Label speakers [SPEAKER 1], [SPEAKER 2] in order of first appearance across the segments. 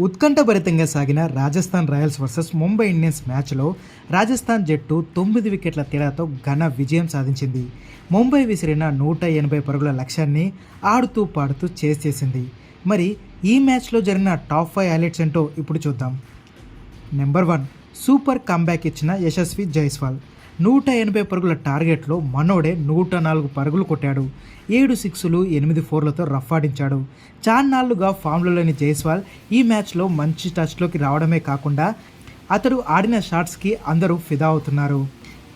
[SPEAKER 1] ఉత్కంఠభరితంగా సాగిన Rajasthan Royals versus Mumbai Indians మ్యాచ్లో రాజస్థాన్ జట్టు తొమ్మిది వికెట్ల తేడాతో ఘన విజయం సాధించింది. ముంబై విసిరిన నూట ఎనభై పరుగుల లక్ష్యాన్ని ఆడుతూ పాడుతూ చేస్ చేసింది. మరి ఈ మ్యాచ్లో జరిగిన టాప్ ఫైవ్ హైలైట్స్ ఏంటో ఇప్పుడు చూద్దాం. నెంబర్ వన్ సూపర్ కంబ్యాక్ ఇచ్చిన యశస్వి జైస్వాల్. నూట ఎనభై పరుగుల టార్గెట్లో మనోడే నూట నాలుగు పరుగులు కొట్టాడు. ఏడు సిక్స్లు ఎనిమిది ఫోర్లతో రఫాడించాడు చాన్నాళ్ళుగా ఫామ్లో లేని జైస్వాల్ ఈ మ్యాచ్లో మంచి టచ్లోకి రావడమే కాకుండా అతడు ఆడిన షాట్స్కి అందరూ ఫిదా అవుతున్నారు.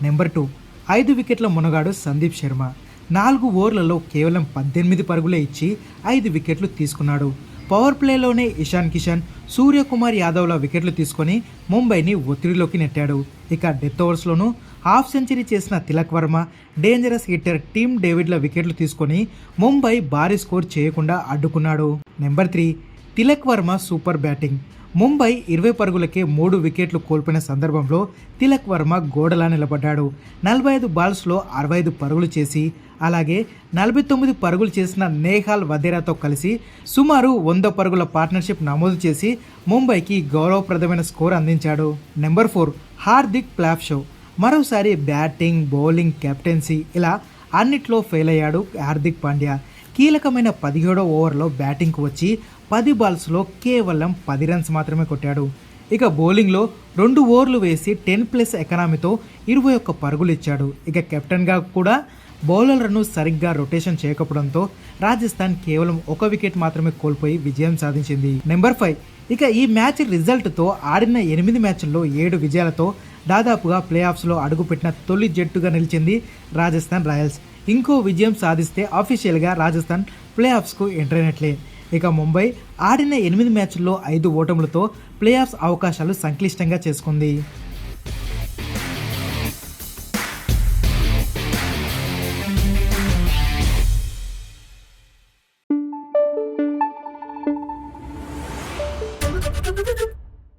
[SPEAKER 1] నెంబర్ టూ ఐదు వికెట్ల మునగాడు సందీప్ శర్మ. నాలుగు ఓవర్లలో కేవలం పద్దెనిమిది పరుగులే ఇచ్చి ఐదు వికెట్లు తీసుకున్నాడు. పవర్ ప్లేలోనే ఇషాన్ కిషన్ సూర్యకుమార్ యాదవ్ల వికెట్లు తీసుకొని ముంబైని ఒత్తిడిలోకి నెట్టాడు. ఇక డెత్ ఓవర్స్లోనూ హాఫ్ సెంచరీ చేసిన Tilak Varma dangerous hitter Tim డేవిడ్ల వికెట్లు తీసుకొని ముంబై భారీ స్కోర్ చేయకుండా అడ్డుకున్నాడు. Number three Tilak Varma super batting. Mumbai ఇరవై పరుగులకే మూడు వికెట్లు కోల్పోయిన సందర్భంలో తిలక్ వర్మ గోడలా నిలబడ్డాడు. నలభై ఐదు బాల్స్లో అరవై ఐదు పరుగులు చేసి అలాగే నలభై తొమ్మిది పరుగులు చేసిన నేహాల్ వదేరాతో కలిసి సుమారు వంద పరుగుల పార్ట్నర్షిప్ నమోదు చేసి ముంబైకి గౌరవప్రదమైన స్కోర్ అందించాడు. Number four Hardik flop show. మరోసారి బ్యాటింగ్ బౌలింగ్ కెప్టెన్సీ ఇలా అన్నిట్లో ఫెయిల్ అయ్యాడు హార్దిక్ పాండ్యా. కీలకమైన పదిహేడో ఓవర్లో బ్యాటింగ్కు వచ్చి పది బాల్స్లో కేవలం పది రన్స్ మాత్రమే కొట్టాడు. ఇక బౌలింగ్లో రెండు ఓవర్లు వేసి టెన్ ప్లస్ ఎకనామీతో ఇరవై ఒక్క పరుగులు ఇచ్చాడు ఇక కెప్టెన్గా కూడా బౌలర్లను సరిగ్గా రొటేషన్ చేయకపోవడంతో రాజస్థాన్ కేవలం ఒక వికెట్ మాత్రమే కోల్పోయి విజయం సాధించింది. Number five. ఇక ఈ మ్యాచ్ రిజల్ట్తో ఆడిన ఎనిమిది మ్యాచ్ల్లో ఏడు విజయాలతో దాదాపుగా ప్లే ఆఫ్స్లో అడుగుపెట్టిన తొలి జట్టుగా నిలిచింది రాజస్థాన్ రాయల్స్. ఇంకో విజయం సాధిస్తే అఫీషియల్గా రాజస్థాన్ ప్లే ఆఫ్స్కు ఎంటర్ అయినట్లే. ఇక ముంబై ఆడిన ఎనిమిది మ్యాచ్ల్లో ఐదు ఓటములతో ప్లే ఆఫ్స్ అవకాశాలు సంక్లిష్టంగా చేసుకుంది
[SPEAKER 2] Thank you.